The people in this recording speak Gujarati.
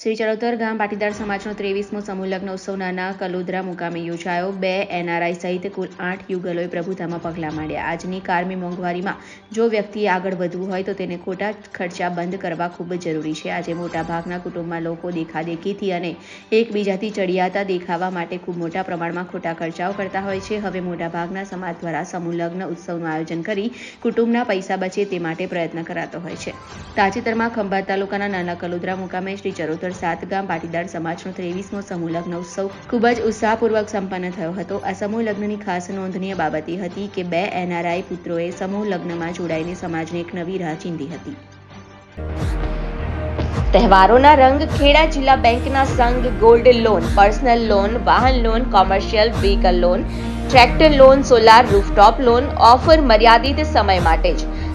શ્રી ચરોતર ગામ પાટીદાર સમાજનો ત્રેવીસમો સમૂહ ઉત્સવ નાના કલોદરા મુકામે યોજાયો. બે એનઆરઆઈ સહિત કુલ આઠ યુગલોએ પ્રભુતામાં પગલાં માંડ્યા. આજની કારમી મોંઘવારીમાં જો વ્યક્તિએ આગળ વધવું હોય તો તેને ખોટા ખર્ચા બંધ કરવા ખૂબ જરૂરી છે. આજે મોટાભાગના કુટુંબમાં લોકો દેખાદેખીથી અને એકબીજાથી ચડિયાતા દેખાવા માટે ખૂબ મોટા પ્રમાણમાં ખોટા ખર્ચાઓ કરતા હોય છે. હવે મોટાભાગના સમાજ દ્વારા સમૂહ ઉત્સવનું આયોજન કરી કુટુંબના પૈસા બચે તે માટે પ્રયત્ન કરાતો હોય છે. તાજેતરમાં ખંભાત તાલુકાના નાના કલોદરા મુકામે શ્રી ચરોતર સાત ગામ પાટીદાર સમાજનો ત્રેવીસમો સમૂહ લગ્ન ઉત્સવ ખૂબ જ ઉત્સાહપૂર્વક સંપન્ન થયો હતો. આ સમૂહ લગ્નની ખાસ નોંધનીય બાબત એ હતી કે બે એનઆરઆઈ પુત્રોએ સમૂહ લગ્નમાં જોડાઈને સમાજને એક નવી રાહ ચીંધી હતી. તહેવારોના રંગ ખેડા જિલ્લા બેંકના સંઘ ગોલ્ડ લોન, પર્સનલ લોન, વાહન loan, commercial vehicle loan, tractor loan, solar rooftop loan, offer મર્યાદિત સમય માટે જ